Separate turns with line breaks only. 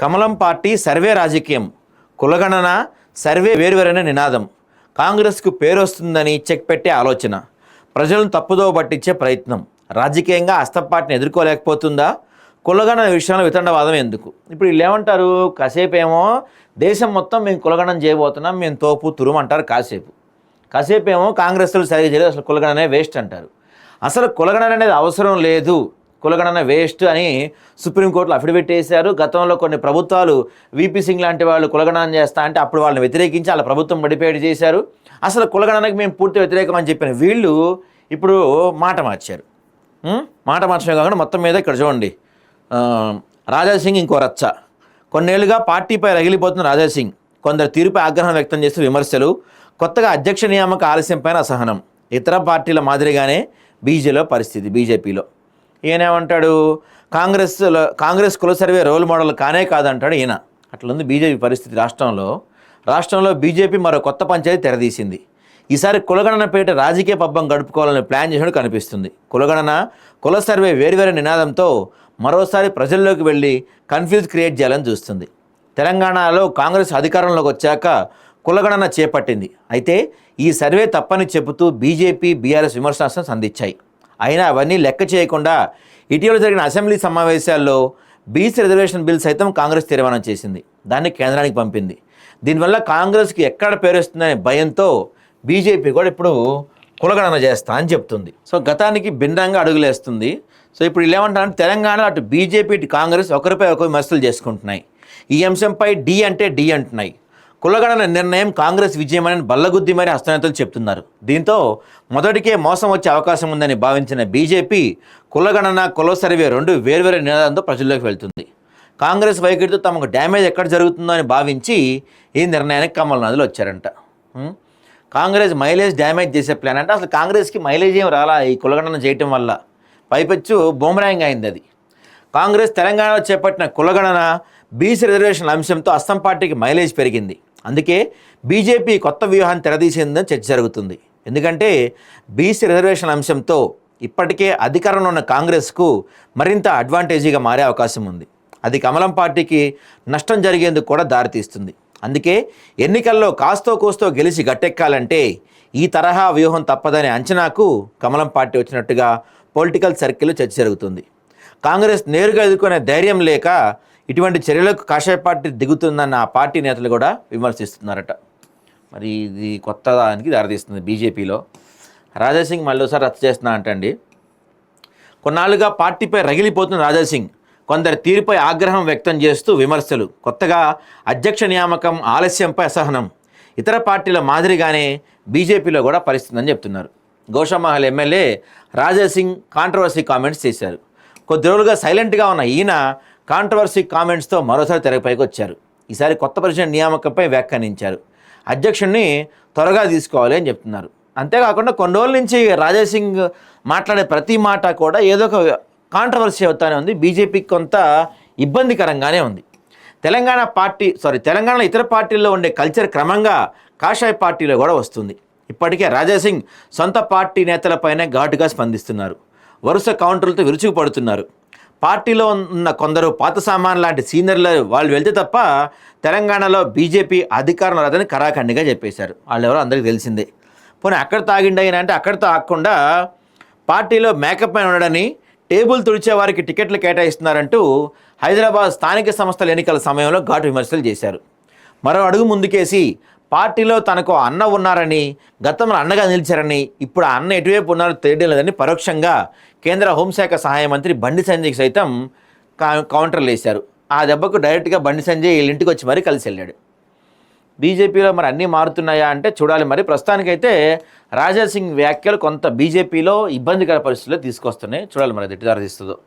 కమలం party survey రాజకీయం. కులగణన సర్వే వేరువేరైన నినాదం. కాంగ్రెస్కు పేరు వస్తుందని చెక్ పెట్టే ఆలోచన. ప్రజలను తప్పుదోవ పట్టించే ప్రయత్నం. రాజకీయంగా అస్తం ఎదుర్కోలేకపోతుందా? కులగణన విషయంలో వితండవాదం ఎందుకు? ఇప్పుడు వీళ్ళు ఏమంటారు? కాసేపు ఏమో దేశం మొత్తం మేము కులగణం చేయబోతున్నాం మేము తోపు తురుము అంటారు కాసేపు. కాసేపు ఏమో కాంగ్రెస్లు సరిగ్గా చేయలేదు అసలు కులగణనే వేస్ట్ అంటారు. అసలు కులగణన అనేది అవసరం లేదు. కులగణన వేస్ట్ అని సుప్రీంకోర్టులో అఫిడవిట్ వేశారు. గతంలో కొన్ని ప్రభుత్వాలు వీపీ సింగ్ లాంటి వాళ్ళు కులగణన చేస్తా అంటే అప్పుడు వాళ్ళని వ్యతిరేకించి వాళ్ళ ప్రభుత్వం బడిపేట చేశారు. అసలు కులగణనకి మేము పూర్తి వ్యతిరేకం అని చెప్పిన వీళ్ళు ఇప్పుడు మాట మార్చారు. మాట మార్చడం కాకుండా మొత్తం మీద ఇక్కడ చూడండి. రాజాసింగ్ ఇంకో రచ్చ. కొన్నేళ్ళుగా పార్టీపై రగిలిపోతున్న రాజాసింగ్ కొందరు తీరుపై ఆగ్రహం వ్యక్తం చేస్తూ విమర్శలు. కొత్తగా అధ్యక్ష నియామక ఆలస్యంపైన అసహనం. ఇతర పార్టీల మాదిరిగానే బీజేలో పరిస్థితి బీజేపీలో. ఈయనేమంటాడు? కాంగ్రెస్లో కాంగ్రెస్ కుల సర్వే రోల్ మోడల్ కానే కాదంటాడు ఈయన. అట్లుంది బీజేపీ పరిస్థితి రాష్ట్రంలో. రాష్ట్రంలో బీజేపీ మరో కొత్త పంచాయతీ తెరదీసింది. ఈసారి కులగణనపేట రాజకీయ పబ్బం గడుపుకోవాలని ప్లాన్ చేసినట్టు కనిపిస్తుంది. కులగణన కుల సర్వే వేరువేరు నినాదంతో మరోసారి ప్రజల్లోకి వెళ్ళి కన్ఫ్యూజ్ క్రియేట్ చేయాలని చూస్తుంది. తెలంగాణలో కాంగ్రెస్ అధికారంలోకి వచ్చాక కులగణన చేపట్టింది. అయితే ఈ సర్వే తప్పని చెబుతూ బీజేపీ బీఆర్ఎస్ విమర్శనాస్త్రం సంధించాయి అయినా అవన్నీ లెక్క చేయకుండా ఇటీవల జరిగిన అసెంబ్లీ సమావేశాల్లో బీసీ రిజర్వేషన్ బిల్ సైతం కాంగ్రెస్ తీర్మానం చేసింది. దాన్ని కేంద్రానికి పంపింది. దీనివల్ల కాంగ్రెస్కి ఎక్కడ పేరుస్తుందనే భయంతో బీజేపీ కూడా ఇప్పుడు కులగణన చేస్తా అని చెప్తుంది. సో గతానికి భిన్నంగా అడుగులేస్తుంది. సో ఇప్పుడు వీళ్ళు ఏమంటారంటే తెలంగాణ అటు బీజేపీ కాంగ్రెస్ ఒకరిపై ఒకరు విమర్శలు చేసుకుంటున్నాయి. ఈ అంశంపై డి అంటే డి అంటున్నాయి. కులగణన నిర్ణయం కాంగ్రెస్ విజయమని బల్లగుద్ది మరి హస్తనేతలు చెప్తున్నారు. దీంతో మొదటికే మోసం వచ్చే అవకాశం ఉందని భావించిన బీజేపీ కులగణన కుల సర్వే రెండు వేర్వేరు నినాదంతో ప్రజల్లోకి వెళ్తుంది. కాంగ్రెస్ వైఖరితో తమకు డ్యామేజ్ ఎక్కడ జరుగుతుందో అని భావించి ఈ నిర్ణయానికి కమల్నాథులు వచ్చారంట. కాంగ్రెస్ మైలేజ్ డ్యామేజ్ చేసే ప్లాన్ అంటే అసలు కాంగ్రెస్కి మైలేజ్ ఏం రాలా ఈ కులగణన చేయటం వల్ల? పైపెచ్చు బూమరాంగ్ అయింది అది. కాంగ్రెస్ తెలంగాణలో చేపట్టిన కులగణన బీసీ రిజర్వేషన్ అంశంతో అస్సం పార్టీకి మైలేజ్ పెరిగింది. అందుకే బీజేపీ కొత్త వ్యూహాన్ని తెరదీసిందని చర్చ జరుగుతుంది. ఎందుకంటే బీసీ రిజర్వేషన్ అంశంతో ఇప్పటికే అధికారంలో ఉన్న కాంగ్రెస్కు మరింత అడ్వాంటేజీగా మారే అవకాశం ఉంది. అది కమలం పార్టీకి నష్టం జరిగేందుకు కూడా దారితీస్తుంది. అందుకే ఎన్నికల్లో కాస్తో కోస్తో గెలిచి గట్టెక్కాలంటే ఈ తరహా వ్యూహం తప్పదనే అంచనాకు కమలం పార్టీ వచ్చినట్టుగా పొలిటికల్ సర్కిల్ చర్చ జరుగుతుంది. కాంగ్రెస్ నేరుగా ఎదుర్కొనే ధైర్యం లేక ఇటువంటి చర్యలకు కాషాయ పార్టీ దిగుతుందన్న ఆ పార్టీ నేతలు కూడా విమర్శిస్తున్నారట. మరి ఇది కొత్త దానికి దారితీస్తుంది బీజేపీలో. రాజాసింగ్ మళ్ళీసారి రద్దు చేస్తున్నా అంటండి. కొన్నాళ్ళుగా పార్టీపై రగిలిపోతున్న రాజాసింగ్ కొందరి తీరుపై ఆగ్రహం వ్యక్తం చేస్తూ విమర్శలు. కొత్తగా అధ్యక్ష నియామకం ఆలస్యంపై అసహనం. ఇతర పార్టీల మాదిరిగానే బీజేపీలో కూడా పరిస్థితి చెప్తున్నారు. Goshamahal MLA Rajasingh controversy comments చేశారు. కొద్ది రోజులుగా సైలెంట్గా ఉన్న ఈయన కాంట్రవర్సీ కామెంట్స్తో మరోసారి తెరపైకి వచ్చారు ఈసారి కొత్త ప్రెసిడెంట్ నియామకంపై వ్యాఖ్యానించారు. అధ్యక్షుడిని త్వరగా తీసుకోవాలి అని చెప్తున్నారు. అంతేకాకుండా కొన్ని రోజుల నుంచి రాజాసింగ్ మాట్లాడే ప్రతి మాట కూడా ఏదో ఒక కాంట్రవర్సీ అవుతానే ఉంది. బీజేపీకి కొంత ఇబ్బందికరంగానే ఉంది. తెలంగాణ పార్టీ సారీ తెలంగాణలో ఇతర పార్టీల్లో ఉండే కల్చర్ క్రమంగా కాషాయ పార్టీలో కూడా వస్తుంది. ఇప్పటికే రాజాసింగ్ సొంత పార్టీ నేతలపైనే ఘాటుగా స్పందిస్తున్నారు. వరుస కౌంటర్లతో విరుచుకుపడుతున్నారు. పార్టీలో ఉన్న కొందరు పాత సామాన్ లాంటి సీనియర్లు వాళ్ళు వెళ్తే తప్ప తెలంగాణలో బీజేపీ అధికారం రాదని కరాఖండిగా చెప్పేశారు. వాళ్ళు ఎవరో అందరికీ తెలిసిందే. పోనీ అక్కడ తాగిండి అయినా అంటే అక్కడ తాగకుండా పార్టీలో మేకప్ మ్యాన్ ఉండడని టేబుల్ తుడిచే వారికి టికెట్లు కేటాయిస్తున్నారంటూ హైదరాబాద్ స్థానిక సంస్థల ఎన్నికల సమయంలో ఘాటు విమర్శలు చేశారు. మరో అడుగు ముందుకేసి పార్టీలో తనకు అన్న ఉన్నారని గతంలో అన్నగా నిలిచారని ఇప్పుడు ఆ అన్న ఎటువైపు ఉన్నారో తెలియడం లేదని పరోక్షంగా కేంద్ర హోంశాఖ సహాయ మంత్రి బండి సంజయ్కి సైతం కా- కౌంటర్లు వేశారు. ఆ దెబ్బకు డైరెక్ట్గా బండి సంజయ్ వీళ్ళ ఇంటికి వచ్చి మరీ కలిసి వెళ్ళాడు. బీజేపీలో మరి అన్నీ మారుతున్నాయా అంటే చూడాలి మరి. ప్రస్తుతానికైతే రాజా సింగ్ వ్యాఖ్యలు కొంత బీజేపీలో ఇబ్బందికర పరిస్థితుల్లో తీసుకొస్తున్నాయి. చూడాలి మరి అది ఎటు తీస్తుందో.